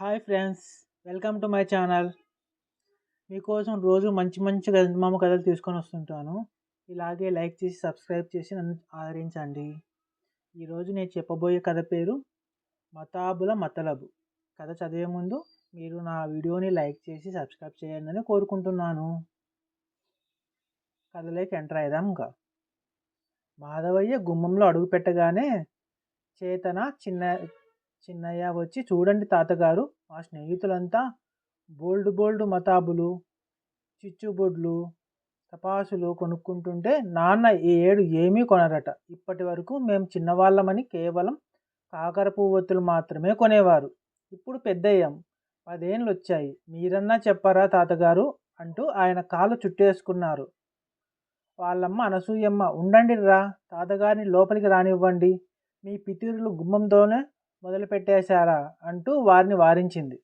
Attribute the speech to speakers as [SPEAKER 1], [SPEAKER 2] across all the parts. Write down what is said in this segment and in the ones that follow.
[SPEAKER 1] Hi friends welcome to my channel మీకోసం రోజు మంచి మంచి గంధమామ కథలు తీసుకొని వస్తుంటాను. ఇలాగే లైక్ చేసి సబ్స్క్రైబ్ చేసి నన్ను ఆదరించండి. ఈరోజు నేను చెప్పబోయే కథ పేరు మతాబుల మతలబు. కథ చదివే ముందు మీరు నా వీడియోని లైక్ చేసి సబ్స్క్రైబ్ చేయండి అని కోరుకుంటున్నాను. కథలోకి ఎంటర్ అయిదాం ఇంకా. మాధవయ్య గుమ్మంలో అడుగు పెట్టగానే చేతన? చిన్న చిన్నయ్య వచ్చి చూడండి తాతగారు మా స్నేహితులంతా బోల్డ్ బోల్డ్ మతాబులు చిచ్చుబొడ్లు తపాసులు కొనుక్కుంటుంటే నాన్న ఈ ఏడు ఏమీ కొనరట. ఇప్పటి వరకు మేము చిన్నవాళ్ళమని కేవలం కాకర పువ్వొత్తులు మాత్రమే కొనేవారు. ఇప్పుడు పెద్దయ్యాం. పదేళ్ళు వచ్చాయి మీరన్నా చెప్పారా తాతగారు? అంటూ ఆయన కాలు చుట్టేసుకున్నారు. వాళ్ళమ్మ అనసూయమ్మ ఉండండి రా తాతగారిని లోపలికి రానివ్వండి. మీ పితూరులు గుమ్మంతోనే మొదలుపెట్టేశారా అంటూ వారిని వారించింది.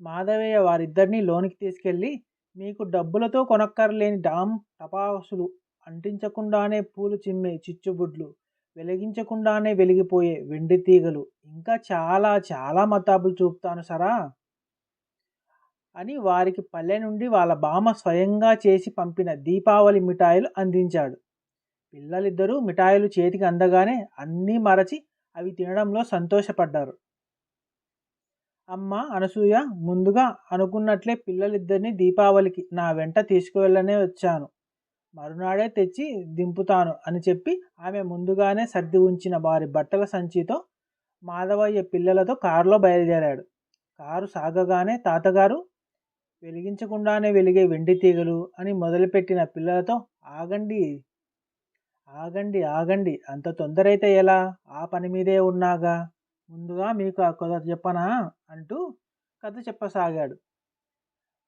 [SPEAKER 1] మాధవయ్య వారిద్దరినీ లోనికి తీసుకెళ్ళి మీకు డబ్బులతో కొనక్కర్లేని డామ్ టపాసులు అంటించకుండానే పూలు చిమ్మే చిచ్చుబుడ్లు వెలిగించకుండానే వెలిగిపోయే వెండి తీగలు ఇంకా చాలా చాలా మతాబులు చూపుతాను సరా అని వారికి పల్లె నుండి వాళ్ళ బామ స్వయంగా చేసి పంపిన దీపావళి మిఠాయిలు అందించాడు. పిల్లలిద్దరూ మిఠాయిలు చేతికి అందగానే అన్నీ మరచి అవి తినడంలో సంతోషపడ్డారు. అమ్మ అనసూయ ముందుగా అనుకున్నట్లే పిల్లలిద్దరిని దీపావళికి నా వెంట తీసుకువెళ్ళనే వచ్చాను. మరునాడే తెచ్చి దింపుతాను అని చెప్పి ఆమె ముందుగానే సర్ది ఉంచిన వారి బట్టల సంచితో మాధవయ్య పిల్లలతో కారులో బయలుదేరాడు. కారు సాగగానే తాతగారు వెలిగించకుండానే వెలిగే వెండి తీగలు అని మొదలుపెట్టిన పిల్లలతో ఆగండి ఆగండి ఆగండి. అంత తొందర అయితే ఎలా? ఆ పని మీదే ఉన్నాగా? ముందుగా మీకు ఆ కథ చెప్పనా? అంటూ కథ చెప్పసాగాడు.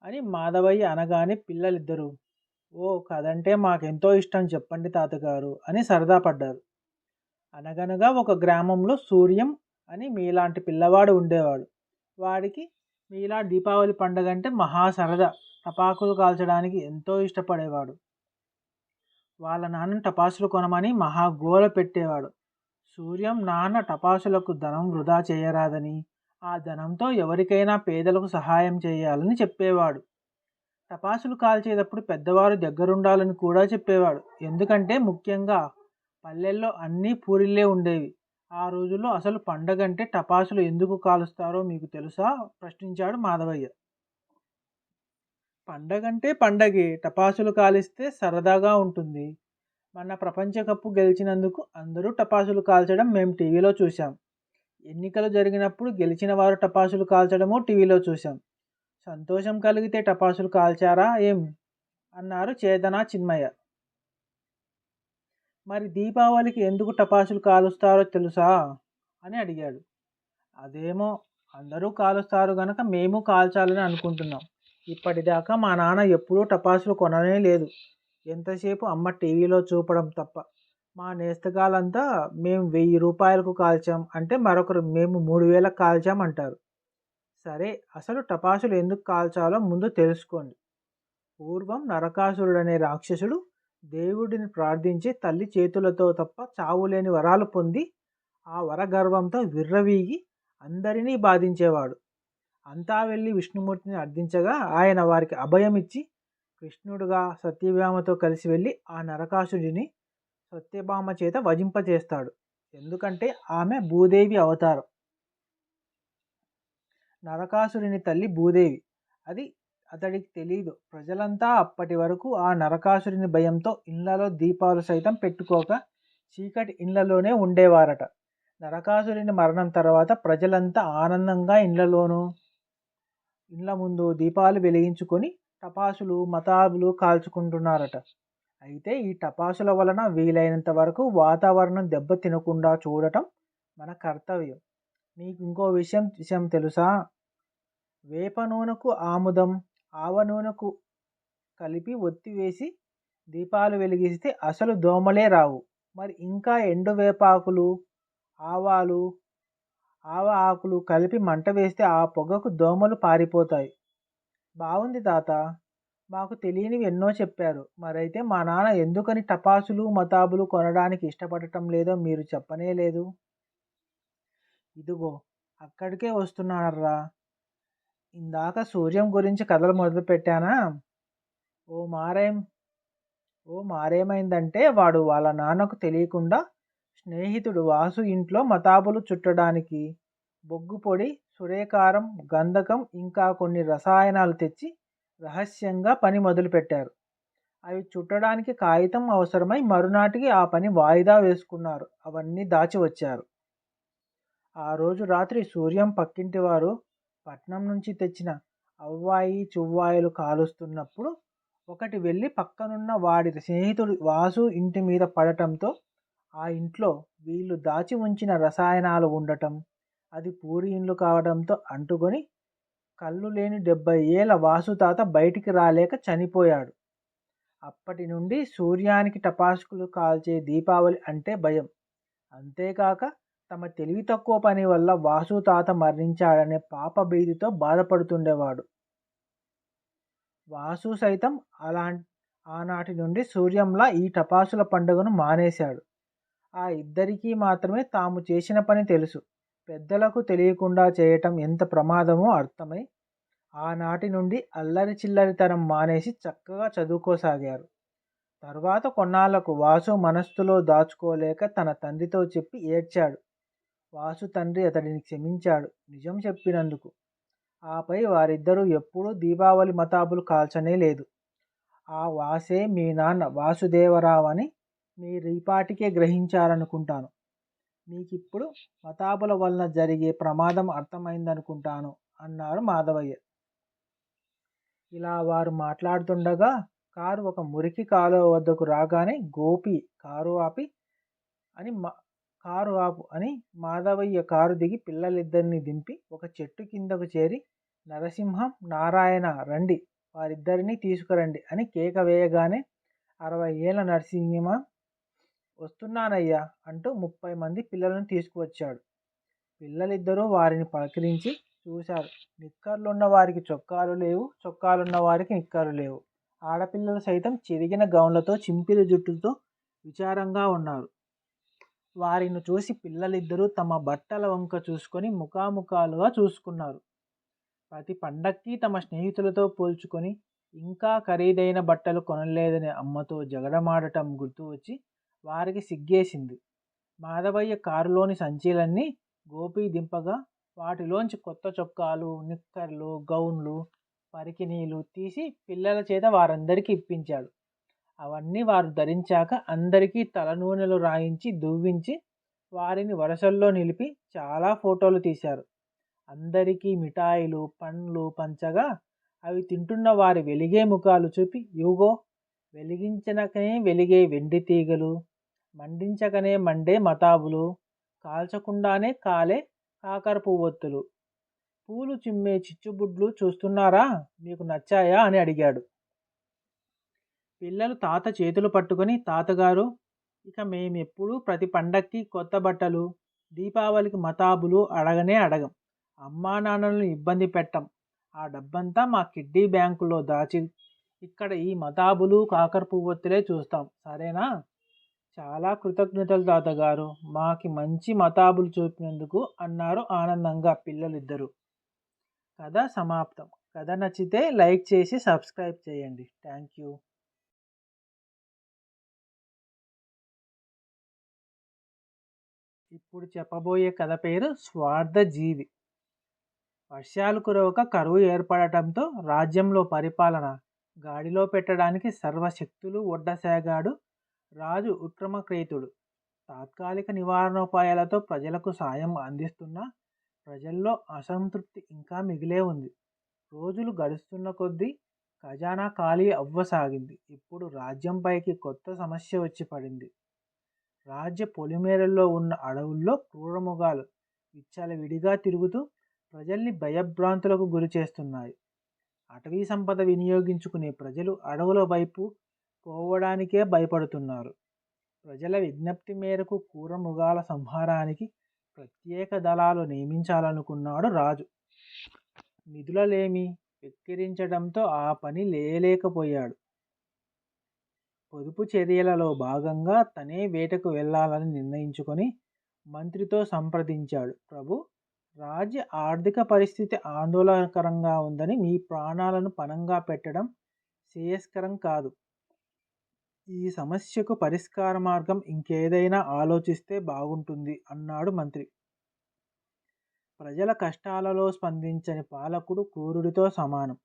[SPEAKER 1] అని మాధవయ్య అనగానే పిల్లలిద్దరూ ఓ కథ అంటే మాకెంతో ఇష్టం చెప్పండి తాతగారు అని సరదా పడ్డారు. అనగనగా ఒక గ్రామంలో సూర్యం అని మీలాంటి పిల్లవాడు ఉండేవాడు. వాడికి మీలా దీపావళి పండగ అంటే మహా సరదా. టపాకులు కాల్చడానికి ఎంతో ఇష్టపడేవాడు. వాళ్ళ నాన్న టపాసులు కొనమని మహా గోల పెట్టేవాడు. సూర్యం నాన్న టపాసులకు ధనం వృధా చేయరాదని ఆ ధనంతో ఎవరికైనా పేదలకు సహాయం చేయాలని చెప్పేవాడు. టపాసులు కాల్చేటప్పుడు పెద్దవారు దగ్గరుండాలని కూడా చెప్పేవాడు. ఎందుకంటే ముఖ్యంగా పల్లెల్లో అన్నీ పూరిల్లే ఉండేవి. ఆ రోజుల్లో అసలు పండగంటే టపాసులు ఎందుకు కాలుస్తారో మీకు తెలుసా? ప్రశ్నించాడు మాధవయ్య. పండగంటే పండగే టపాసులు కాలిస్తే సరదాగా ఉంటుంది. మన ప్రపంచ కప్పు గెలిచినందుకు అందరూ టపాసులు కాల్చడం మేము టీవీలో చూసాం ఎన్నికలు జరిగినప్పుడు గెలిచిన వారు టపాసులు కాల్చడము టీవీలో చూసాం సంతోషం కలిగితే టపాసులు కాల్చారా ఏం? అన్నారు చేతన చిన్మయ్య మరి దీపావళికి ఎందుకు టపాసులు కాలుస్తారో తెలుసా? అని అడిగాడు. అదేమో అందరూ కాలుస్తారు గనక మేము కాల్చాలని అనుకుంటున్నాం. ఇప్పటిదాకా మా నాన్న ఎప్పుడూ టపాసులు కొననే లేదు. ఎంతసేపు అమ్మ టీవీలో చూపడం తప్ప. మా నేస్తగాలంతా మేము వెయ్యి రూపాయలకు కాల్చాం అంటే మరొకరు మేము మూడు వేలకు కాల్చాం అంటారు. సరే అసలు టపాసులు ఎందుకు కాల్చాలో ముందు తెలుసుకోండి. పూర్వం నరకాసురుడనే రాక్షసుడు దేవుడిని ప్రార్థించి తల్లి చేతులతో తప్ప చావులేని వరాలు పొంది ఆ వరగర్వంతో విర్రవీగి అందరినీ బాధించేవాడు. అంతా వెళ్ళి విష్ణుమూర్తిని అర్థించగా ఆయన వారికి అభయం ఇచ్చి కృష్ణుడుగా సత్యభామతో కలిసి వెళ్ళి ఆ నరకాసుడిని సత్యభామ చేత వజింపచేస్తాడు ఎందుకంటే ఆమె భూదేవి అవతారం. నరకాసురిని తల్లి భూదేవి. అది అతడికి తెలియదు ప్రజలంతా అప్పటి వరకు ఆ నరకాసురిని భయంతో ఇళ్ళలో దీపాలు సైతం పెట్టుకోక చీకటి ఇళ్ళలోనే ఉండేవారట. నరకాసురుని మరణం తర్వాత ప్రజలంతా ఆనందంగా ఇండ్లలోనూ ఇండ్ల ముందు దీపాలు వెలిగించుకొని టపాసులు మతాబులు కాల్చుకుంటున్నారట. అయితే ఈ టపాసుల వలన వీలైనంత వరకు వాతావరణం దెబ్బ తినకుండా చూడటం మన కర్తవ్యం. మీకు ఇంకో విషయం విషయం తెలుసా? వేప నూనెకు ఆముదం ఆవ నూనెకు కలిపి ఒత్తివేసి దీపాలు వెలిగిస్తే అసలు దోమలే రావు. మరి ఇంకా ఎండు వేపాకులు ఆవాలు ఆవ ఆకులు కలిపి మంట వేస్తే ఆ పొగకు దోమలు పారిపోతాయి. బాగుంది తాత. మాకు తెలియనివి ఎన్నో చెప్పారు. మరైతే మా నాన్న ఎందుకని టపాసులు మతాబులు కొనడానికి ఇష్టపడటం లేదో మీరు చెప్పనే లేదు. ఇదిగో అక్కడికే వస్తున్నారా ఇందాక సూర్యం గురించి కథలు మొదలుపెట్టానా ఓ మారేం ఓ మారేమైందంటే వాడు వాళ్ళ నాన్నకు తెలియకుండా స్నేహితుడు వాసు ఇంట్లో మతాబులు చుట్టడానికి బొగ్గు పొడి సురేకారం గంధకం ఇంకా కొన్ని రసాయనాలు తెచ్చి రహస్యంగా పని మొదలుపెట్టారు. అవి చుట్టడానికి కాగితం అవసరమై మరునాటికి ఆ పని వాయిదా వేసుకున్నారు. అవన్నీ దాచి వచ్చారు. ఆ రోజు రాత్రి సూర్యం పక్కింటి వారు పట్నం నుంచి తెచ్చిన అవ్వాయి చువ్వాయిలు కాలుస్తున్నప్పుడు ఒకటి వెళ్ళి పక్కనున్న వాడి స్నేహితుడు వాసు ఇంటి మీద పడటంతో ఆ ఇంట్లో వీళ్ళు దాచి ఉంచిన రసాయనాలు ఉండటం అది పూరి ఇండ్లు కావడంతో అంటుకొని కళ్ళు లేని డెబ్బై ఏళ్ళ వాసుతాత బయటికి రాలేక చనిపోయాడు. అప్పటి నుండి సూర్యానికి టపాసుకులు కాల్చే దీపావళి అంటే భయం. అంతేకాక తమ తెలివి తక్కువ పని వల్ల వాసు తాత మరణించాడనే పాప భీతితో బాధపడుతుండేవాడు. వాసు సైతం అలా ఆనాటి నుండి సూర్యంలా ఈ టపాసుల పండుగను మానేశాడు. ఆ ఇద్దరికీ మాత్రమే తాము చేసిన పని తెలుసు. పెద్దలకు తెలియకుండా చేయటం ఎంత ప్రమాదమో అర్థమై ఆనాటి నుండి అల్లరి చిల్లరితనం మానేసి చక్కగా చదువుకోసాగారు. తర్వాత కొన్నాళ్ళకు వాసు మనస్సులో దాచుకోలేక తన తండ్రితో చెప్పి ఏడ్చాడు. వాసు తండ్రి అతడిని క్షమించాడు నిజం చెప్పినందుకు. ఆపై వారిద్దరూ ఎప్పుడూ దీపావళి మతాబులు కాల్చనే లేదు. ఆ వాసే మీ నాన్న వాసుదేవరావు అని మీరు ఈపాటికే గ్రహించారనుకుంటాను మీకిప్పుడు మతాబుల వలన జరిగే ప్రమాదం అర్థమైందనుకుంటాను అన్నారు మాధవయ్య. ఇలా వారు మాట్లాడుతుండగా కారు ఒక మురికి కాలువ వద్దకు రాగానే గోపి కారు ఆపి అని మా కారు ఆపు అని మాధవయ్య కారు దిగి పిల్లలిద్దరిని దింపి ఒక చెట్టు కిందకు చేరి నరసింహం నారాయణ రండి వారిద్దరినీ తీసుకురండి అని కేక వేయగానే అరవై ఏళ్ళ నరసింహ వస్తున్నానయ్యా అంటూ ముప్పై మంది పిల్లలను తీసుకువచ్చాడు. పిల్లలిద్దరూ వారిని పలకరించి చూశారు. నిక్కర్లున్న వారికి చొక్కాలు లేవు చొక్కాలున్న వారికి నిక్కర్లు లేవు. ఆడపిల్లలు సైతం చిరిగిన గౌన్లతో చింపిరి జుట్టుతో విచారంగా ఉన్నారు. వారిని చూసి పిల్లలిద్దరూ తమ బట్టల వంక చూసుకొని ముఖాముఖాలుగా చూసుకున్నారు. ప్రతి పండక్కి తమ స్నేహితులతో పోల్చుకొని ఇంకా ఖరీదైన బట్టలు కొనలేదని అమ్మతో జగడమాడటం గుర్తు వచ్చి వారికి సిగ్గేసింది. మాధవయ్య కారులోని సంచీలన్నీ గోపి దింపగా వాటిలోంచి కొత్త చొక్కాలు నిక్కర్లు గౌన్లు పరికినీలు తీసి పిల్లల చేత వారందరికీ ఇప్పించాడు. అవన్నీ వారు ధరించాక అందరికీ తలనూనెలు రాయించి దువ్వించి వారిని వరుసల్లో నిలిపి చాలా ఫోటోలు తీశారు. అందరికీ మిఠాయిలు పండ్లు పంచగా అవి తింటున్న వారి వెలిగే ముఖాలు చూపి యూగో వెలిగించనకనే వెలిగే వెండి తీగలు మండించగనే మండే మతాబులు కాల్చకుండానే కాలే కాకర పువ్వొత్తులు. పూలు చిమ్మే చిచ్చుబుడ్లు చూస్తున్నారా? మీకు నచ్చాయా? అని అడిగాడు. పిల్లలు తాత చేతులు పట్టుకొని తాతగారు ఇక మేమెప్పుడు ప్రతి పండక్కి కొత్త బట్టలు దీపావళికి మతాబులు అడగనే అడగం. అమ్మా నాన్నలను ఇబ్బంది పెట్టం. ఆ డబ్బంతా మా కిడ్డీ బ్యాంకులో దాచి ఇక్కడ ఈ మతాబులు కాకర పువ్వొత్తులే చూస్తాం. సరేనా? చాలా కృతజ్ఞతలు తాతగారు. మాకి మంచి మతాబులు చూపినందుకు అన్నారు ఆనందంగా పిల్లలిద్దరూ. కథ సమాప్తం. కథ నచ్చితే లైక్ చేసి సబ్స్క్రైబ్ చేయండి. Thank you. ఇప్పుడు చెప్పబోయే కథ పేరు స్వార్థ జీవి. వర్షాలు కురవక కరువు ఏర్పడటంతో రాజ్యంలో పరిపాలన గాడిలో పెట్టడానికి సర్వశక్తులు ఒడ్డసాగాడు రాజు ఉక్రమక్రేతుడు తాత్కాలిక నివారణోపాయాలతో ప్రజలకు సాయం అందిస్తున్న ప్రజల్లో అసంతృప్తి ఇంకా మిగిలే ఉంది. రోజులు గడుస్తున్న కొద్దీ ఖజానా ఖాళీ అవ్వసాగింది. ఇప్పుడు రాజ్యంపైకి కొత్త సమస్య వచ్చి పడింది. రాజ్య పొలిమేరల్లో ఉన్న అడవుల్లో క్రూరముగాలు విచ్చలవిడిగా తిరుగుతూ ప్రజల్ని భయభ్రాంతులకు గురి చేస్తున్నాయి అటవీ సంపద వినియోగించుకునే ప్రజలు అడవుల వైపు పోవడానికే భయపడుతున్నారు. ప్రజల విజ్ఞప్తి మేరకు క్రూరమృగాల సంహారానికి ప్రత్యేక దళాలు నియమించాలనుకున్నాడు రాజు. నిధులలేమి వెక్కిరించడంతో ఆ పని లేలేకపోయాడు పొదుపు చర్యలలో భాగంగా తనే వేటకు వెళ్ళాలని నిర్ణయించుకొని మంత్రితో సంప్రదించాడు. ప్రభు రాజ్య ఆర్థిక పరిస్థితి ఆందోళనకరంగా ఉందని మీ ప్రాణాలను పణంగా పెట్టడం శ్రేయస్కరం కాదు. ఈ సమస్యకు పరిష్కార మార్గం ఇంకేదైనా ఆలోచిస్తే బాగుంటుంది అన్నాడు మంత్రి. ప్రజల కష్టాలలో స్పందించని పాలకుడు క్రూరుడితో సమానం.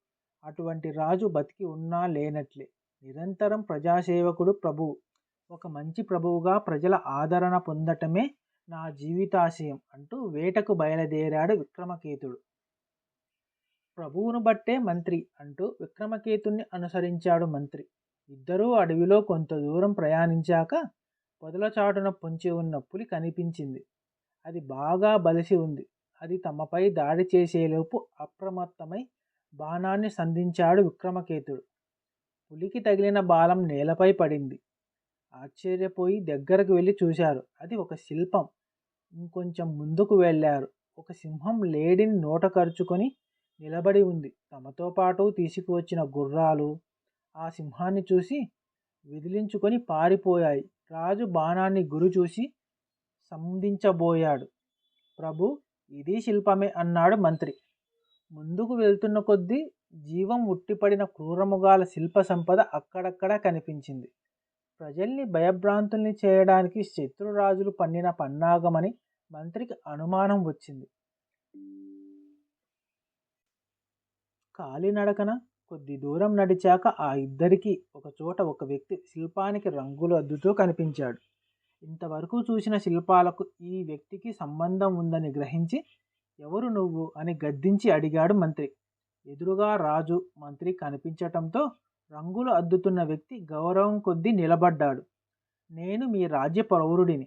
[SPEAKER 1] అటువంటి రాజు బతికి ఉన్నా లేనట్లే. నిరంతరం ప్రజాసేవకుడు ప్రభువు ఒక మంచి ప్రభువుగా ప్రజల ఆదరణ పొందటమే నా జీవితాశయం అంటూ వేటకు బయలుదేరాడు విక్రమకేతుడు. ప్రభువును బట్టే మంత్రి అంటూ విక్రమకేతుణ్ణి అనుసరించాడు మంత్రి. ఇద్దరూ అడవిలో కొంత దూరం ప్రయాణించాక పొదల చాటున పొంచి ఉన్న పులి కనిపించింది. అది బాగా బలిసి ఉంది. అది తమపై దాడి చేసేలోపు అప్రమత్తమై బాణాన్ని సంధించాడు విక్రమకేతుడు. పులికి తగిలిన బాలం నేలపై పడింది. ఆశ్చర్యపోయి దగ్గరకు వెళ్ళి చూశారు. అది ఒక శిల్పం. ఇంకొంచెం ముందుకు వెళ్ళారు. ఒక సింహం లేడిని నోట కరుచుకొని నిలబడి ఉంది. తమతో పాటు తీసుకువచ్చిన గుర్రాలు ఆ సింహాన్ని చూసి విదిలించుకొని పారిపోయాయి. రాజు బాణాన్ని గురి చూసి సంధించబోయాడు. ప్రభు ఇది శిల్పమే అన్నాడు మంత్రి. ముందుకు వెళ్తున్న కొద్దీ జీవం ఉట్టిపడిన క్రూరముగాల శిల్ప సంపద అక్కడక్కడ కనిపించింది. ప్రజల్ని భయభ్రాంతుల్ని చేయడానికి శత్రురాజులు పన్నిన పన్నాగమని మంత్రికి అనుమానం వచ్చింది. కాలినడకన కొద్ది దూరం నడిచాక ఆ ఇద్దరికి ఒకచోట ఒక వ్యక్తి శిల్పానికి రంగులు అద్దుతూ కనిపించాడు. ఇంతవరకు చూసిన శిల్పాలకు ఈ వ్యక్తికి సంబంధం ఉందని గ్రహించి ఎవరు నువ్వు? అని గద్దించి అడిగాడు మంత్రి. ఎదురుగా రాజు మంత్రి కనిపించటంతో రంగులు అద్దుతున్న వ్యక్తి గౌరవం కొద్దీ నిలబడ్డాడు. నేను మీ రాజ్య పౌరుడిని.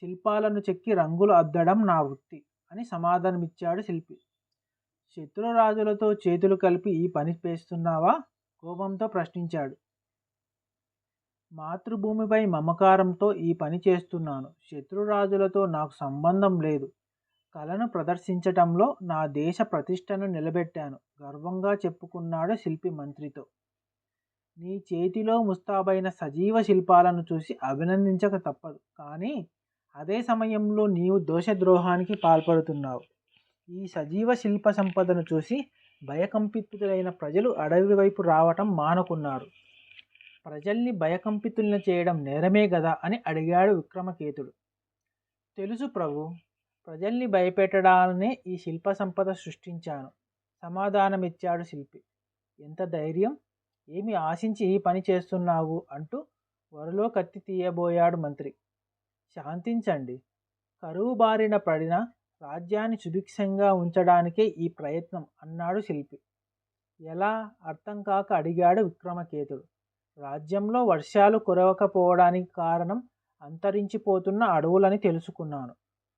[SPEAKER 1] శిల్పాలను చెక్కి రంగులు అద్దడం నా వృత్తి అని సమాధానమిచ్చాడు శిల్పి. శత్రురాజులతో చేతులు కలిపి ఈ పని చేస్తున్నావా? కోపంతో ప్రశ్నించాడు. మాతృభూమిపై మమకారంతో ఈ పని చేస్తున్నాను. శత్రురాజులతో నాకు సంబంధం లేదు. కళను ప్రదర్శించటంలో నా దేశ ప్రతిష్టను నిలబెట్టాను. గర్వంగా చెప్పుకున్నాడు శిల్పి మంత్రితో. నీ చేతిలో ముస్తాబైన సజీవ శిల్పాలను చూసి అభినందించక తప్పదు. కానీ అదే సమయంలో నీవు దోషద్రోహానికి పాల్పడుతున్నావు. ఈ సజీవ శిల్ప సంపదను చూసి భయకంపితులైన ప్రజలు అడవి వైపు రావటం మానుకున్నారు. ప్రజల్ని భయకంపితులను చేయడం నేరమే కదా అని అడిగాడు విక్రమకేతుడు. తెలుసు ప్రభు ప్రజల్ని భయపెట్టడాలనే ఈ శిల్ప సంపద సృష్టించాను. సమాధానమిచ్చాడు శిల్పి. ఎంత ధైర్యం! ఏమి ఆశించి ఈ పని చేస్తున్నావు అంటూ వరలో కత్తి తీయబోయాడు మంత్రి. శాంతించండి. కరువు బారిన పడిన రాజ్యాన్ని సుభిక్షంగా ఉంచడానికే ఈ ప్రయత్నం అన్నాడు శిల్పి. ఎలా? అర్థం కాక అడిగాడు విక్రమకేతుడు. రాజ్యంలో వర్షాలు కురవకపోవడానికి కారణం అంతరించిపోతున్న అడవులని తెలుసుకున్నాను.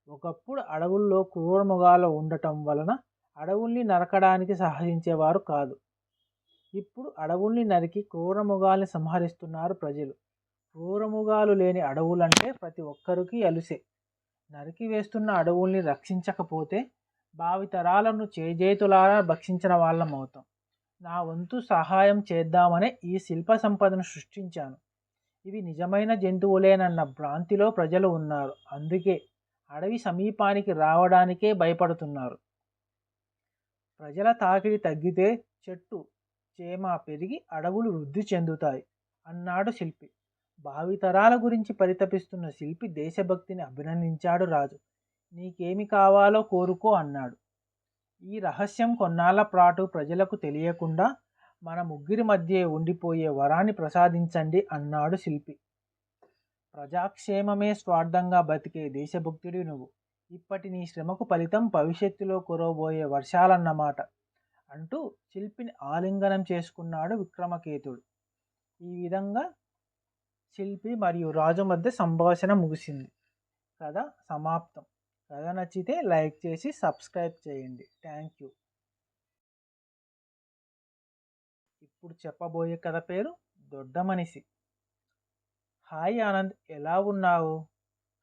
[SPEAKER 1] ఒకప్పుడు అడవుల్లో క్రూరముగాలు ఉండటం వలన అడవుల్ని నరకడానికి సహకరించేవారు కాదు. ఇప్పుడు అడవుల్ని నరికి క్రూరముగాల్ని సంహరిస్తున్నారు ప్రజలు. క్రూరముగాలు లేని అడవులంటే ప్రతి ఒక్కరికి అలుసే. నరికి వేస్తున్న అడవుల్ని రక్షించకపోతే భావితరాలను చేజేతులారా భక్షించిన వాళ్ళం అవుతాం నా వంతు సహాయం చేద్దామనే ఈ శిల్ప సంపదను సృష్టించాను. ఇవి నిజమైన జంతువులేనన్న భ్రాంతిలో ప్రజలు ఉన్నారు. అందుకే అడవి సమీపానికి రావడానికే భయపడుతున్నారు. ప్రజల తాకిడి తగ్గితే చెట్టు చేమ పెరిగి అడవులు వృద్ధి చెందుతాయి అన్నాడు శిల్పి. భావితరాల గురించి పరితపిస్తున్న శిల్పి దేశభక్తిని అభినందించాడు రాజు. నీకేమి కావాలో కోరుకో అన్నాడు. ఈ రహస్యం కొన్నాళ్ళ పాటు ప్రజలకు తెలియకుండా మన ముగ్గురి మధ్య ఉండిపోయే వరాన్ని ప్రసాదించండి అన్నాడు శిల్పి. ప్రజాక్షేమమే స్వార్థంగా బతికే దేశభక్తుడి నువ్వు. ఇప్పటి నీ శ్రమకు ఫలితం భవిష్యత్తులో కురవబోయే వర్షాలన్నమాట అంటూ శిల్పిని ఆలింగనం చేసుకున్నాడు విక్రమకేతుడు. ఈ విధంగా శిల్పి మరియు రాజు మధ్య సంభాషణ ముగిసింది. కథ సమాప్తం. కథ నచ్చితే లైక్ చేసి సబ్స్క్రైబ్ చేయండి. Thank you. ఇప్పుడు చెప్పబోయే కథ పేరు దొడ్డ మనిషి హాయ్ ఆనంద్ ఎలా ఉన్నావు?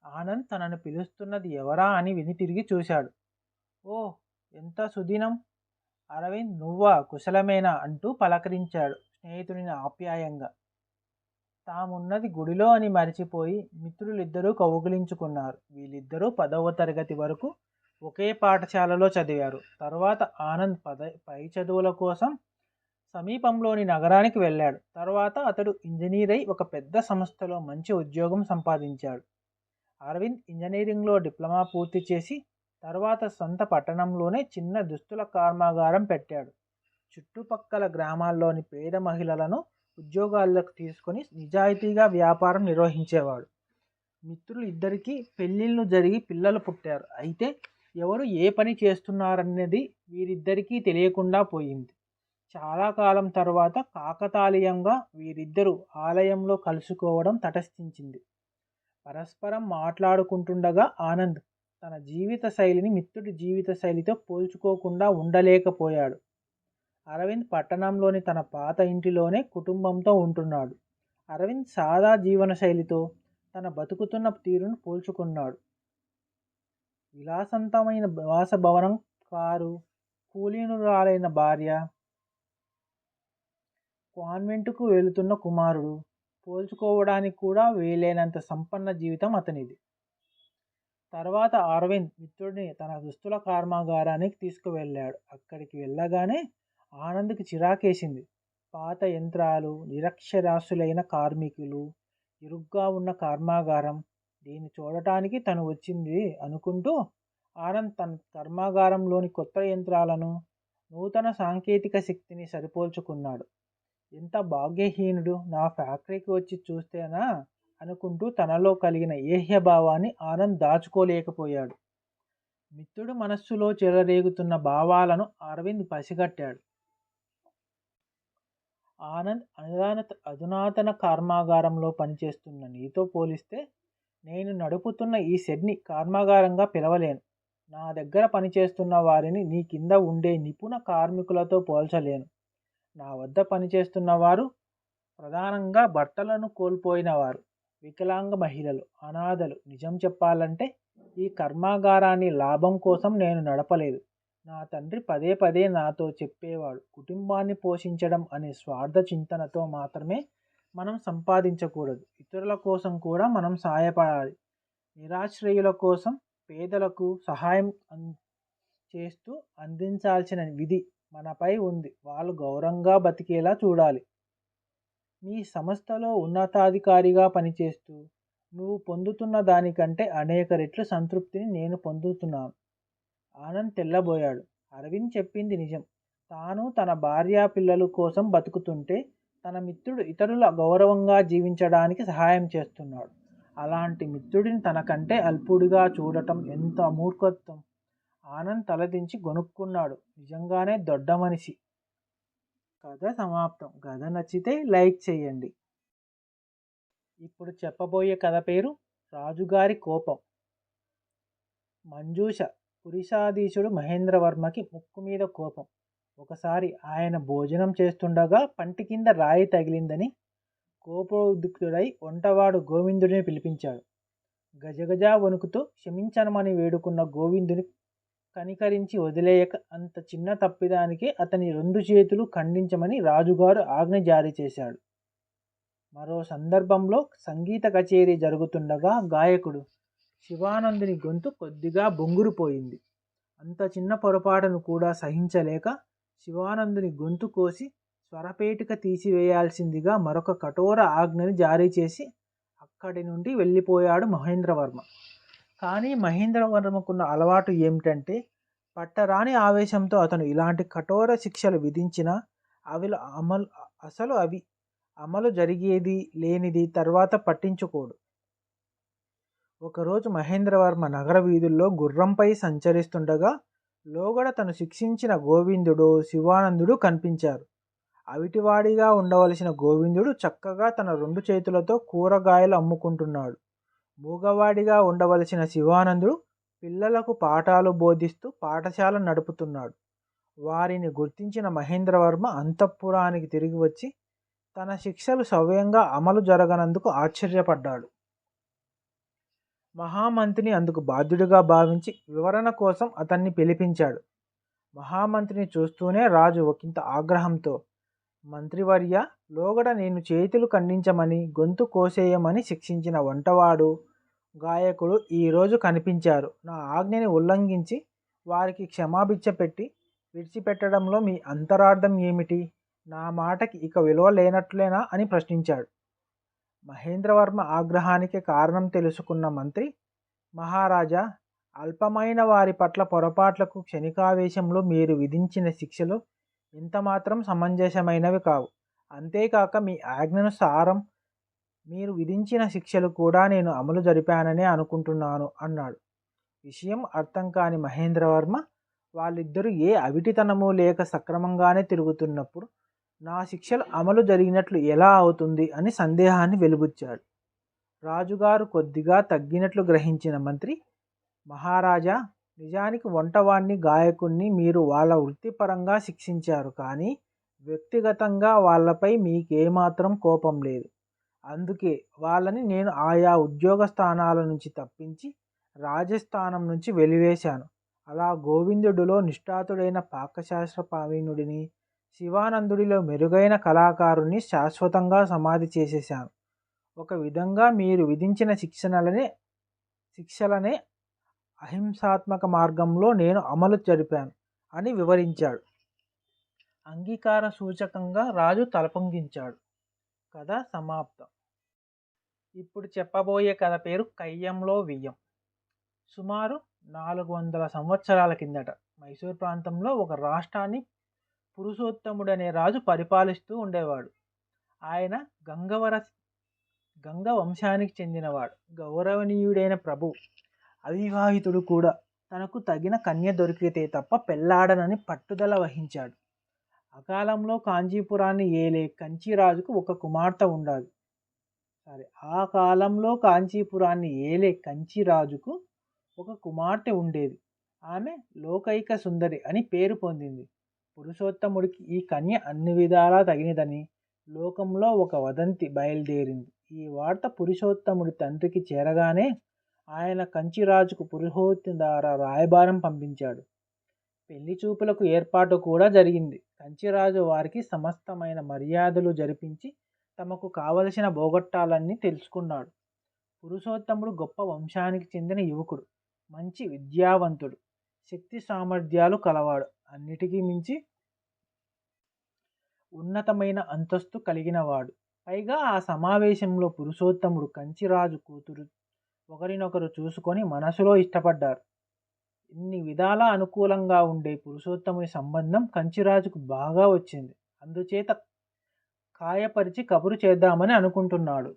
[SPEAKER 1] ఆనంద్ తనను పిలుస్తున్నది ఎవరా అని విని తిరిగి చూశాడు. ఓ ఎంత సుదినం. అరవింద్ నువ్వా కుశలమేనా అంటూ పలకరించాడు స్నేహితుడిని ఆప్యాయంగా. తామున్నది గుడిలో అని మరిచిపోయి మిత్రులిద్దరూ కౌగిలించుకున్నారు. వీళ్ళిద్దరూ పదవ తరగతి వరకు ఒకే పాఠశాలలో చదివారు. తర్వాత ఆనంద్ పద పై చదువుల కోసం సమీపంలోని నగరానికి వెళ్ళాడు. తర్వాత అతడు ఇంజనీర్ అయి ఒక పెద్ద సంస్థలో మంచి ఉద్యోగం సంపాదించాడు. అరవింద్ ఇంజనీరింగ్లో డిప్లొమా పూర్తి చేసి తర్వాత సొంత పట్టణంలోనే చిన్న దుస్తుల కర్మాగారం పెట్టాడు. చుట్టుపక్కల గ్రామాల్లోని పేద మహిళలను ఉద్యోగాలకు తీసుకొని నిజాయితీగా వ్యాపారం నిర్వహించేవాడు. మిత్రులు ఇద్దరికీ పెళ్ళిళ్ళు జరిగి పిల్లలు పుట్టారు. అయితే ఎవరు ఏ పని చేస్తున్నారన్నది వీరిద్దరికీ తెలియకుండా పోయింది. చాలా కాలం తర్వాత కాకతాళీయంగా వీరిద్దరూ ఆలయంలో కలుసుకోవడం తటస్థించింది. పరస్పరం మాట్లాడుకుంటుండగా ఆనంద్ తన జీవిత శైలిని మిత్రుడి జీవిత శైలితో పోల్చుకోకుండా ఉండలేకపోయాడు. అరవింద్ పట్టణంలోని తన పాత ఇంటిలోనే కుటుంబంతో ఉంటున్నాడు. అరవింద్ సాదా జీవన శైలితో తన బతుకుతున్న తీరును పోల్చుకున్నాడు. విలాసవంతమైన వాసభవనం కారు కూలీనురాలైన భార్య కాన్వెంటుకు వెళుతున్న కుమారుడు పోల్చుకోవడానికి కూడా వీలైనంత సంపన్న జీవితం అతనిది. తర్వాత అరవింద్ మిత్రుడిని తన దుస్తుల కర్మాగారానికి తీసుకువెళ్ళాడు. అక్కడికి వెళ్ళగానే ఆనంద్కి చిరాకేసింది. పాత యంత్రాలు నిరక్షరాస్యులైన కార్మికులు ఇరుగ్గా ఉన్న కర్మాగారం దీన్ని చూడటానికి తను వచ్చింది అనుకుంటూ ఆనంద్ తన కర్మాగారంలోని కొత్త యంత్రాలను నూతన సాంకేతిక శక్తిని సరిపోల్చుకున్నాడు. ఎంత భాగ్యహీనుడు నా ఫ్యాక్టరీకి వచ్చి చూస్తేనా? అనుకుంటూ తనలో కలిగిన ఏహ్యభావాన్ని ఆనంద్ దాచుకోలేకపోయాడు. మిత్రుడు మనస్సులో చెలరేగుతున్న భావాలను అరవింద్ పసిగట్టాడు. ఆనంద్ అనుదాన అధునాతన కర్మాగారంలో పనిచేస్తున్న నీతో పోలిస్తే నేను నడుపుతున్న ఈ షెడ్ని కర్మాగారంగా పిలవలేను. నా దగ్గర పనిచేస్తున్న వారిని నీ కింద ఉండే నిపుణ కార్మికులతో పోల్చలేను. నా వద్ద పనిచేస్తున్న వారు ప్రధానంగా భర్తలను కోల్పోయిన వారు వికలాంగ మహిళలు అనాథలు. నిజం చెప్పాలంటే ఈ కర్మాగారాన్ని లాభం కోసం నేను నడపలేదు. నా తండ్రి పదే పదే నాతో చెప్పేవాడు. కుటుంబాన్ని పోషించడం అనే స్వార్థ చింతనతో మాత్రమే మనం సంపాదించకూడదు. ఇతరుల కోసం కూడా మనం సహాయపడాలి. నిరాశ్రయుల కోసం పేదలకు సహాయం చేస్తూ అందించాల్సిన విధి మనపై ఉంది. వాళ్ళు గౌరవంగా బతికేలా చూడాలి. మీ సంస్థలో ఉన్నతాధికారిగా పనిచేస్తూ నువ్వు పొందుతున్న దానికంటే అనేక రెట్లు సంతృప్తిని నేను పొందుతున్నాను. ఆనంద్ తెల్లబోయాడు. అరవింద్ చెప్పింది నిజం. తాను తన భార్యా పిల్లలు కోసం బతుకుతుంటే తన మిత్రుడు ఇతరుల గౌరవంగా జీవించడానికి సహాయం చేస్తున్నాడు. అలాంటి మిత్రుడిని తనకంటే అల్పుడిగా చూడటం ఎంత మూర్ఖత్వం? ఆనంద్ తలదించి గొనుక్కున్నాడు. నిజంగానే దొడ్డ మనిషి. కథ సమాప్తం. కథ నచ్చితే లైక్ చేయండి. ఇప్పుడు చెప్పబోయే కథ పేరు రాజుగారి కోపం. మంజూష పురిషాధీశుడు మహేంద్రవర్మకి ముక్కు మీద కోపం. ఒకసారి ఆయన భోజనం చేస్తుండగా పంటి కింద రాయి తగిలిందని కోపోద్యుక్తుడై వంటవాడు గోవిందుడిని పిలిపించాడు. గజగజ వణుకుతూ క్షమించనమని వేడుకున్న గోవిందుని కనికరించి వదిలేయక అంత చిన్న తప్పిదానికి అతని రెండు చేతులు ఖండించమని రాజుగారు ఆజ్ఞ జారీ చేశాడు. మరో సందర్భంలో సంగీత కచేరీ జరుగుతుండగా గాయకుడు శివానందుని గొంతు కొద్దిగా బొంగురుపోయింది. అంత చిన్న పొరపాటును కూడా సహించలేక శివానందుని గొంతు కోసి స్వరపేటిక తీసివేయాల్సిందిగా మరొక కఠోర ఆజ్ఞని జారీ చేసి అక్కడి నుండి వెళ్ళిపోయాడు మహేంద్రవర్మ. కానీ మహేంద్రవర్మకున్న అలవాటు ఏమిటంటే పట్టరాని ఆవేశంతో అతను ఇలాంటి కఠోర శిక్షలు విధించినా అవి అమలు అసలు అవి అమలు జరిగేది లేనిది తర్వాత పట్టించుకోడు. ఒకరోజు మహేంద్రవర్మ నగర వీధుల్లో గుర్రంపై సంచరిస్తుండగా లోగడ తను శిక్షించిన గోవిందుడు శివానందుడు కనిపించారు. అవిటివాడిగా ఉండవలసిన గోవిందుడు చక్కగా తన రెండు చేతులతో కూరగాయలు అమ్ముకుంటున్నాడు. మూగవాడిగా ఉండవలసిన శివానందుడు పిల్లలకు పాఠాలు బోధిస్తూ పాఠశాల నడుపుతున్నాడు. వారిని గుర్తించిన మహేంద్రవర్మ అంతఃపురానికి తిరిగి వచ్చి తన శిక్షలు సవ్యంగా అమలు జరగనందుకు ఆశ్చర్యపడ్డాడు. మహామంత్రిని అందుకు బాధ్యుడిగా భావించి వివరణ కోసం అతన్ని పిలిపించాడు. మహామంత్రిని చూస్తూనే రాజు ఒకంత ఆగ్రహంతో మంత్రివర్య లోగడ నేను చేతులు ఖండించమని గొంతు కోసేయమని శిక్షించిన వంటవాడు గాయకుడు ఈరోజు కనిపించారు. నా ఆజ్ఞని ఉల్లంఘించి వారికి క్షమాభిక్ష పెట్టి విడిచిపెట్టడంలో మీ అంతరార్థం ఏమిటి? నా మాటకి ఇక విలువ లేనట్లేనా? అని ప్రశ్నించాడు. మహేంద్రవర్మ ఆగ్రహానికి కారణం తెలుసుకున్న మంత్రి మహారాజా అల్పమైన వారి పట్ల పొరపాట్లకు క్షణికావేశంలో మీరు విధించిన శిక్షలు ఎంతమాత్రం సమంజసమైనవి కావు. అంతేకాక మీ ఆజ్ఞను సారం మీరు విధించిన శిక్షలు కూడా నేను అమలు జరిపాననే అనుకుంటున్నాను అన్నాడు. విషయం అర్థం కాని మహేంద్రవర్మ వాళ్ళిద్దరూ ఏ అవిటితనము లేక సక్రమంగానే తిరుగుతున్నప్పుడు నా శిక్షలు అమలు జరిగినట్లు ఎలా అవుతుంది అని సందేహాన్ని వెలుబుచ్చాడు. రాజుగారు కొద్దిగా తగ్గినట్లు గ్రహించిన మంత్రి మహారాజా నిజానికి వంటవాణ్ణి గాయకుణ్ణి మీరు వాళ్ళ వృత్తిపరంగా శిక్షించారు కానీ వ్యక్తిగతంగా వాళ్ళపై మీకేమాత్రం కోపం లేదు. అందుకే వాళ్ళని నేను ఆయా ఉద్యోగ స్థానాల నుంచి తప్పించి రాజస్థానం నుంచి వెలివేశాను. అలా గోవిందుడిలో నిష్ఠాతుడైన పాకశాస్త్ర ప్రావీణుడిని శివానందుడిలో మెరుగైన కళాకారుణ్ణి శాశ్వతంగా సమాధి చేసేశాను ఒక విధంగా మీరు విధించిన శిక్షణలనే శిక్షలనే అహింసాత్మక మార్గంలో నేను అమలు జరిపాను అని వివరించాడు. అంగీకార సూచకంగా రాజు తలపొంగించాడు. కథ సమాప్తం. ఇప్పుడు చెప్పబోయే కథ పేరు కయ్యంలో వియ్యం. సుమారు నాలుగు వందల సంవత్సరాల కిందట మైసూర్ ప్రాంతంలో ఒక రాష్ట్రాన్ని పురుషోత్తముడనే రాజు పరిపాలిస్తూ ఉండేవాడు. ఆయన గంగవర గంగ వంశానికి చెందినవాడు. గౌరవనీయుడైన ప్రభు అవివాహితుడు కూడా. తనకు తగిన కన్య దొరికితే తప్ప పెళ్ళాడనని పట్టుదల వహించాడు. అకాలంలో కాంచీపురాన్ని ఏలే కంచిరాజుకు ఒక కుమార్తె ఉండాలి. సరే ఆ కాలంలో కాంచీపురాన్ని ఏలే కంచిరాజుకు ఒక కుమార్తె ఉండేది. ఆమె లోకైక సుందరి అని పేరు పొందింది. పురుషోత్తముడికి ఈ కన్య అన్ని విధాలా తగినదని లోకంలో ఒక వదంతి బయలుదేరింది. ఈ వార్త పురుషోత్తముడి తండ్రికి చేరగానే ఆయన కంచిరాజుకు పురుషోత్తం ద్వారా రాయబారం పంపించాడు. పెళ్ళి చూపులకు ఏర్పాటు కూడా జరిగింది. కంచిరాజు వారికి సమస్తమైన మర్యాదలు జరిపించి తమకు కావలసిన బోగొట్టాలన్నీ తెలుసుకున్నాడు. పురుషోత్తముడు గొప్ప వంశానికి చెందిన యువకుడు మంచి విద్యావంతుడు శక్తి సామర్థ్యాలు కలవాడు. అన్నిటికీ మించి ఉన్నతమైన అంతస్తు కలిగినవాడు. పైగా ఆ సమావేశంలో పురుషోత్తముడు కంచిరాజు కూతురు ఒకరినొకరు చూసుకొని మనసులో ఇష్టపడ్డారు. ఇన్ని విధాల అనుకూలంగా ఉండే పురుషోత్తముని సంబంధం కంచిరాజుకు బాగా వచ్చింది. అందుచేత కాయపరిచి కబురు చేద్దామని అనుకుంటున్నాడు.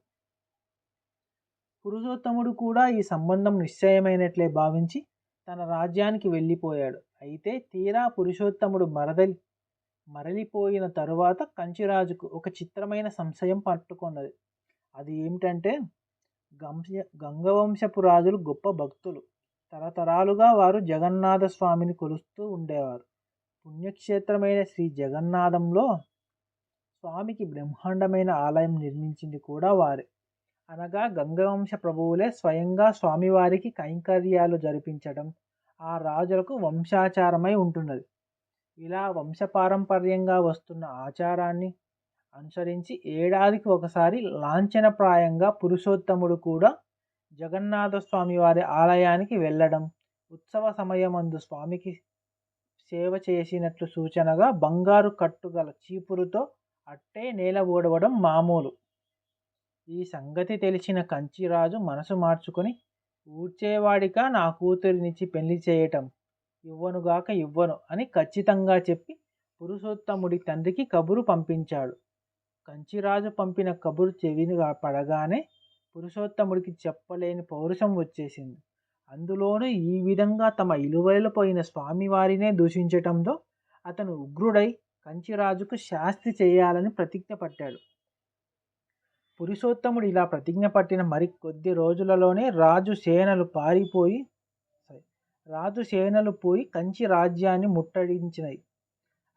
[SPEAKER 1] పురుషోత్తముడు కూడా ఈ సంబంధం నిశ్చయమైనట్లే భావించి తన రాజ్యానికి వెళ్ళిపోయాడు. అయితే తీరా పురుషోత్తముడు మరదలి మరలిపోయిన తరువాత కంచిరాజుకు ఒక చిత్రమైన సంశయం పట్టుకున్నది. అది ఏమిటంటే గంశ గంగవంశపు రాజులు గొప్ప భక్తులు. తరతరాలుగా వారు జగన్నాథ స్వామిని కొలుస్తూ ఉండేవారు. పుణ్యక్షేత్రమైన శ్రీ జగన్నాథంలో స్వామికి బ్రహ్మాండమైన ఆలయం నిర్మించింది కూడా వారే. అనగా గంగవంశ ప్రభువులే స్వయంగా స్వామివారికి కైంకర్యాలు జరిపించడం ఆ రాజులకు వంశాచారమై ఉంటున్నది. ఇలా వంశపారంపర్యంగా వస్తున్న ఆచారాన్ని అనుసరించి ఏడాదికి ఒకసారి లాంఛనప్రాయంగా పురుషోత్తముడు కూడా జగన్నాథ స్వామి వారి ఆలయానికి వెళ్ళడం ఉత్సవ సమయమందు స్వామికి సేవ చేసినట్లు సూచనగా బంగారు కట్టుగల చీపురుతో అట్టే నేల ఊడవడం మామూలు. ఈ సంగతి తెలిసిన కంచిరాజు మనసు మార్చుకొని ఊడ్చేవాడిక నా కూతురినిచ్చి పెళ్ళి చేయటం? ఇవ్వనుగాక ఇవ్వను అని ఖచ్చితంగా చెప్పి పురుషోత్తముడి తండ్రికి కబురు పంపించాడు. కంచిరాజు పంపిన కబురు చెవిని పడగానే పురుషోత్తముడికి చెప్పలేని పౌరుషం వచ్చేసింది. అందులోనూ ఈ విధంగా తమ ఇలువైలపోయిన స్వామివారినే దూషించటంతో అతను ఉగ్రుడై కంచిరాజుకు శాస్తి చేయాలని ప్రతిజ్ఞ పట్టాడు పురుషోత్తముడు ఇలా ప్రతిజ్ఞ పట్టిన మరి కొద్ది రోజులలోనే రాజు సేనలు పారిపోయి రాజు సేనలు పోయి కంచి రాజ్యాన్ని ముట్టడించినాయి.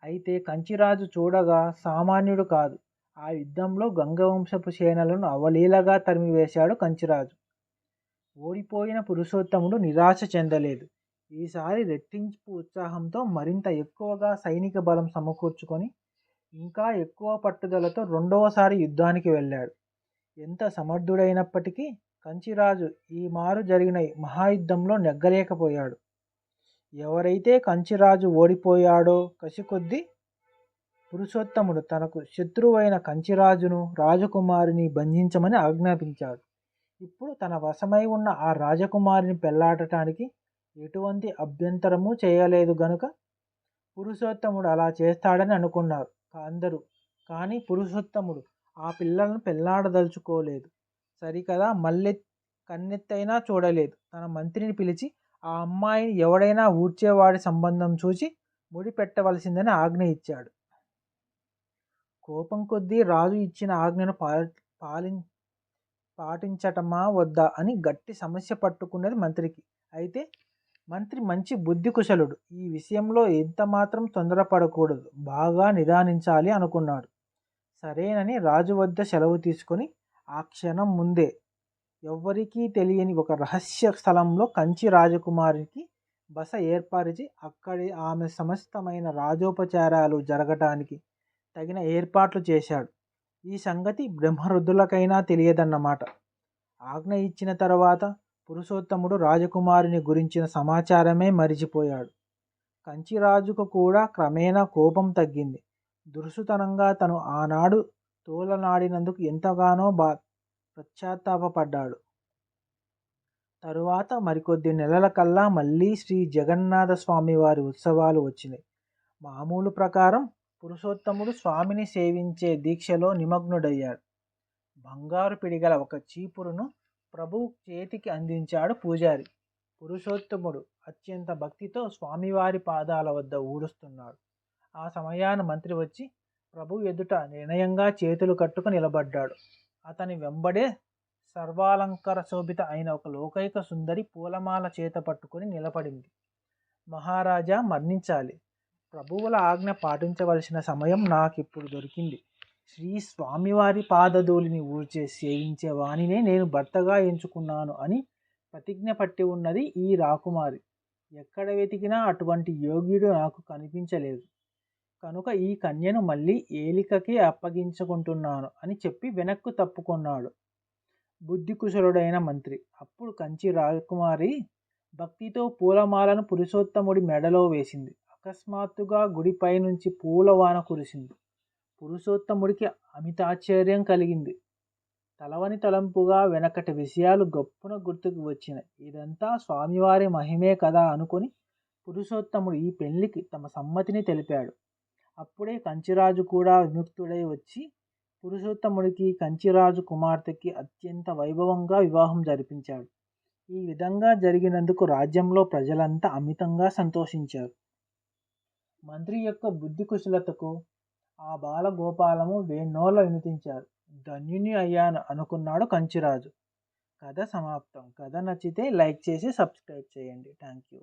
[SPEAKER 1] అయితే కంచిరాజు చూడగా సామాన్యుడు కాదు. ఆ యుద్ధంలో గంగవంశపు సేనలను అవలీలగా తరిమివేశాడు కంచిరాజు. ఓడిపోయిన పురుషోత్తముడు నిరాశ చెందలేదు. ఈసారి రెట్టింపు ఉత్సాహంతో మరింత ఎక్కువగా సైనిక బలం సమకూర్చుకొని ఇంకా ఎక్కువ పట్టుదలతో రెండవసారి యుద్ధానికి వెళ్ళాడు. ఎంత సమర్థుడైనప్పటికీ కంచిరాజు ఈ మారు జరిగిన మహాయుద్ధంలో నెగ్గలేకపోయాడు. ఎవరైతే కంచిరాజు ఓడిపోయాడో కసికొద్దీ పురుషోత్తముడు తనకు శత్రువైన కంచిరాజును రాజకుమారిని బంధించమని ఆజ్ఞాపించాడు. ఇప్పుడు తన వశమై ఉన్న ఆ రాజకుమారిని పెళ్ళాడటానికి ఎటువంటి అభ్యంతరము చేయలేదు గనుక పురుషోత్తముడు అలా చేస్తాడని అనుకున్నారు. అందరూ కానీ పురుషోత్తముడు ఆ పిల్లలను పెళ్ళాడదలుచుకోలేదు సరికదా మల్లె కన్నెత్తైనా చూడలేదు. తన మంత్రిని పిలిచి ఆ అమ్మాయిని ఎవడైనా ఊడ్చేవాడి సంబంధం చూసి ముడి పెట్టవలసిందని ఆజ్ఞ ఇచ్చాడు. కోపం కొద్దీ రాజు ఇచ్చిన ఆజ్ఞను పాలి పాటించటమా వద్దా అని గట్టి సమస్య పట్టుకున్నది మంత్రికి. అయితే మంత్రి మంచి బుద్ధి కుశలుడు. ఈ విషయంలో ఎంత మాత్రం తొందరపడకూడదు. బాగా నిదానించాలి అనుకున్నాడు. సరేనని రాజు వద్ద సెలవు తీసుకొని ఆ క్షణం ముందే ఎవ్వరికీ తెలియని ఒక రహస్య స్థలంలో కంచి రాజకుమారికి బస ఏర్పరిచి అక్కడి ఆమె సమస్తమైన రాజోపచారాలు జరగటానికి తగిన ఏర్పాట్లు చేశాడు. ఈ సంగతి బ్రహ్మరుద్ధులకైనా తెలియదన్నమాట. ఆజ్ఞ ఇచ్చిన తర్వాత పురుషోత్తముడు రాజకుమారిని గురించిన సమాచారమే మరిచిపోయాడు. కంచిరాజుకు కూడా క్రమేణా కోపం తగ్గింది. దురుసుతనంగా తను ఆనాడు తోలనాడినందుకు ఎంతగానో బా పశ్చాత్తాపడ్డాడు తరువాత మరికొద్ది నెలల కల్లా మళ్ళీ శ్రీ జగన్నాథ స్వామి వారి ఉత్సవాలు వచ్చినాయి. మామూలు ప్రకారం పురుషోత్తముడు స్వామిని సేవించే దీక్షలో నిమగ్నుడయ్యాడు. బంగారు పిడిగల ఒక చీపురును ప్రభు చేతికి అందించాడు పూజారి. పురుషోత్తముడు అత్యంత భక్తితో స్వామివారి పాదాల వద్ద ఊడుస్తున్నాడు. ఆ సమయాన మంత్రి వచ్చి ప్రభు ఎదుట నిర్ణయంగా చేతులు కట్టుకు నిలబడ్డాడు. అతని వెంబడే సర్వాలంకార శోభిత అయిన ఒక లోకైక సుందరి పూలమాల చేత పట్టుకుని నిలబడింది. మహారాజా మరణించాలి ప్రభువుల ఆజ్ఞ పాటించవలసిన సమయం నాకిప్పుడు దొరికింది. శ్రీ స్వామివారి పాదధూళిని ఊర్చే సేవించే వాణినే నేను భర్తగా ఎంచుకున్నాను అని ప్రతిజ్ఞ పట్టి ఉన్నది ఈ రాకుమారి. ఎక్కడ వెతికినా అటువంటి యోగ్యుడు నాకు కనిపించలేదు. కనుక ఈ కన్యను మళ్ళీ ఏలికకి అప్పగించుకుంటున్నాను అని చెప్పి వెనక్కు తప్పుకున్నాడు. బుద్ధికుశలుడైన మంత్రి అప్పుడు కంచి రాజకుమారి భక్తితో పూలమాలను పురుషోత్తముడి మెడలో వేసింది. అకస్మాత్తుగా గుడిపై నుంచి పూలవాన కురిసింది. పురుషోత్తముడికి అమితాశ్చర్యం కలిగింది. తలవని తలంపుగా వెనకటి విషయాలు గొప్పన గుర్తుకు వచ్చినాయి. ఇదంతా స్వామివారి మహిమే కదా అనుకొని పురుషోత్తముడు ఈ పెళ్ళికి తమ సమ్మతిని తెలిపాడు. అప్పుడే కంచిరాజు కూడా విముక్తుడై వచ్చి పురుషోత్తముడికి కంచిరాజు కుమార్తెకి అత్యంత వైభవంగా వివాహం జరిపించాడు. ఈ విధంగా జరిగినందుకు రాజ్యంలో ప్రజలంతా అమితంగా సంతోషించారు. మంత్రి యొక్క బుద్ధి కుశలతకు ఆ బాలగోపాలము వేణోళ్ళ వినిపించారు. ధన్యుని అయ్యాను అనుకున్నాడు కంచిరాజు. కథ సమాప్తం. కథ నచ్చితే లైక్ చేసి సబ్స్క్రైబ్ చేయండి. Thank you